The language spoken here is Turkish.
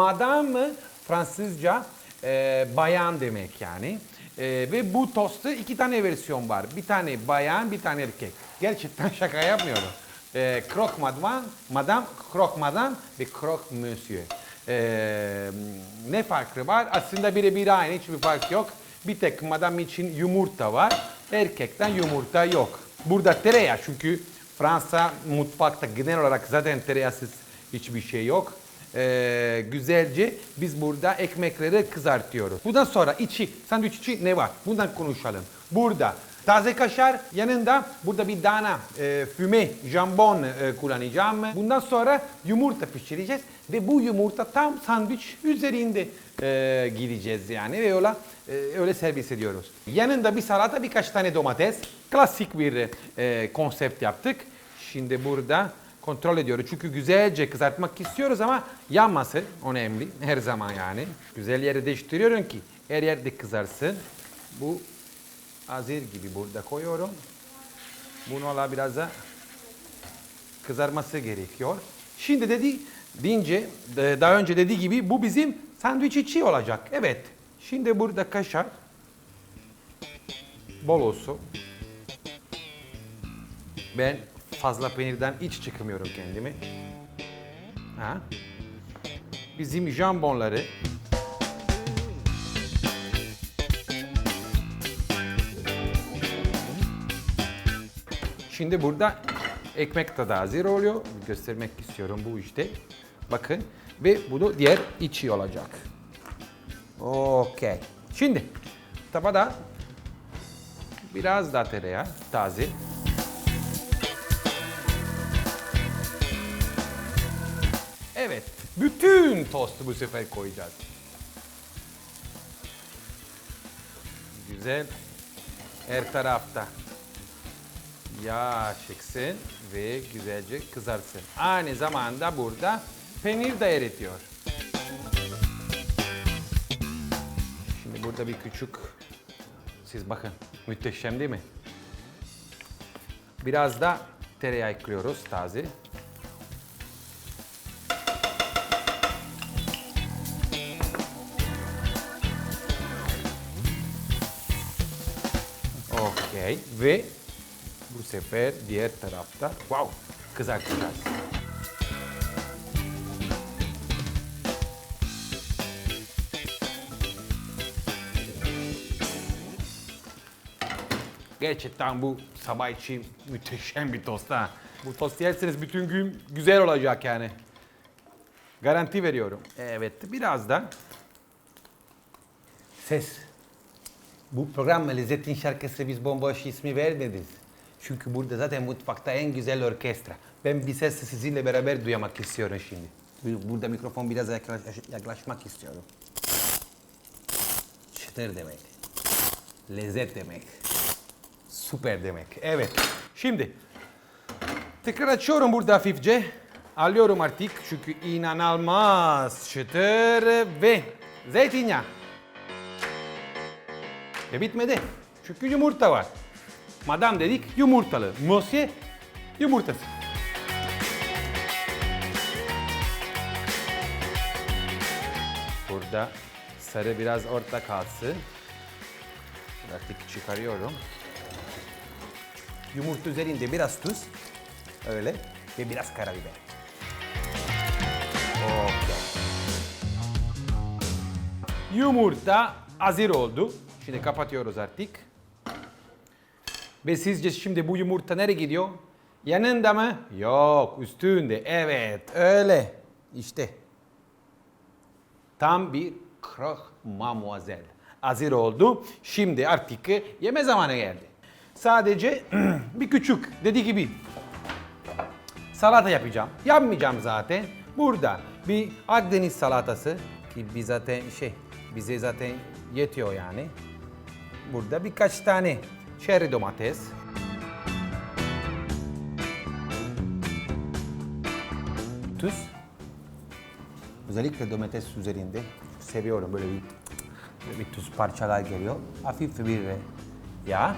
Madame Fransızca e, bayan demek yani. E, ve bu tostu iki tane versiyon var. Bir tane bayan, bir tane erkek. Gerçekten şaka yapmıyorum. E, croque madame, madame, croque madame ve croque monsieur. E, ne farkı var? Aslında birebir aynı, hiçbir fark yok. Bir tek madame için yumurta var, erkekten yumurta yok. Burada tereyağı çünkü Fransa mutfakta genel olarak zaten tereyağsız hiçbir şey yok. Ee, güzelce biz burada ekmekleri kızartıyoruz. Bundan sonra içi, sandviç içi ne var? Bundan konuşalım. Burada taze kaşar yanında burada bir dana e, füme jambon e, kullanacağım. Bundan sonra yumurta pişireceğiz ve bu yumurta tam sandviç üzerinde e, gideceğiz yani ve öyle e, öyle servis ediyoruz. Yanında bir salata birkaç tane domates. Klasik bir e, konsept yaptık. Şimdi burada kontrol ediyoruz. Çünkü güzelce kızartmak istiyoruz ama yanması önemli her zaman yani. Güzel yeri değiştiriyorum ki her yerde kızarsın. Bu hazır gibi burada koyuyorum. Bunu hala biraz da kızarması gerekiyor. Şimdi dedi deyince e, daha önce dediği gibi bu bizim sandviç içi olacak. Evet. Şimdi burada kaşar bol olsun. Ben fazla peynirden hiç çıkamıyorum kendimi. Ha? Bizim jambonları Şimdi burada ekmek tadı hazır oluyor. Göstermek istiyorum bu işte. Bakın ve bunu diğer içi olacak. Okey. Şimdi tabada biraz daha tereyağı taze. Evet, bütün tostu bu sefer koyacağız. Güzel. Her tarafta yağ çıksın ve güzelce kızarsın. Aynı zamanda burada peynir de eritiyor. Şimdi burada bir küçük, siz bakın muhteşem değil mi? Biraz da tereyağı ekliyoruz taze. Okey ve bu sefer diğer tarafta wow kızartacağız. Gerçekten bu sabah için müthişem bir tost ha. Bu tost yerseniz bütün gün güzel olacak yani. Garanti veriyorum. Evet biraz da ses. Bu program Lezzetin Şarkısı biz bomboş ismi vermediniz. Çünkü burada zaten mutfakta en güzel orkestra. Ben bir ses sizinle beraber duymak istiyorum şimdi. Burada mikrofon biraz yaklaş, yaklaşmak istiyorum. Çıtır demek. Lezzet demek. Süper demek. Evet. Şimdi tekrar açıyorum burada hafifçe. Alıyorum artık çünkü inanılmaz çıtır ve zeytinyağı. Ve bitmedi. Çünkü yumurta var. Madam dedik yumurtalı. Monsieur yumurtası. Burada sarı biraz orta kalsın. Artık çıkarıyorum. Yumurta üzerinde biraz tuz. Öyle. Ve biraz karabiber. Okey. Yumurta hazır oldu. Şimdi kapatıyoruz artık. Ve sizce şimdi bu yumurta nereye gidiyor? Yanında mı? Yok, üstünde. Evet, öyle. İşte. Tam bir croque mademoiselle. Hazır oldu. Şimdi artık yeme zamanı geldi. Sadece bir küçük, dediği gibi salata yapacağım. Yapmayacağım zaten. Burada bir Akdeniz salatası ki biz zaten şey bize zaten yetiyor yani. Burada birkaç tane cherry domates. Tuz. Özellikle domates üzerinde seviyorum böyle bir, böyle bir tuz parçalar geliyor. Hafif bir yağ.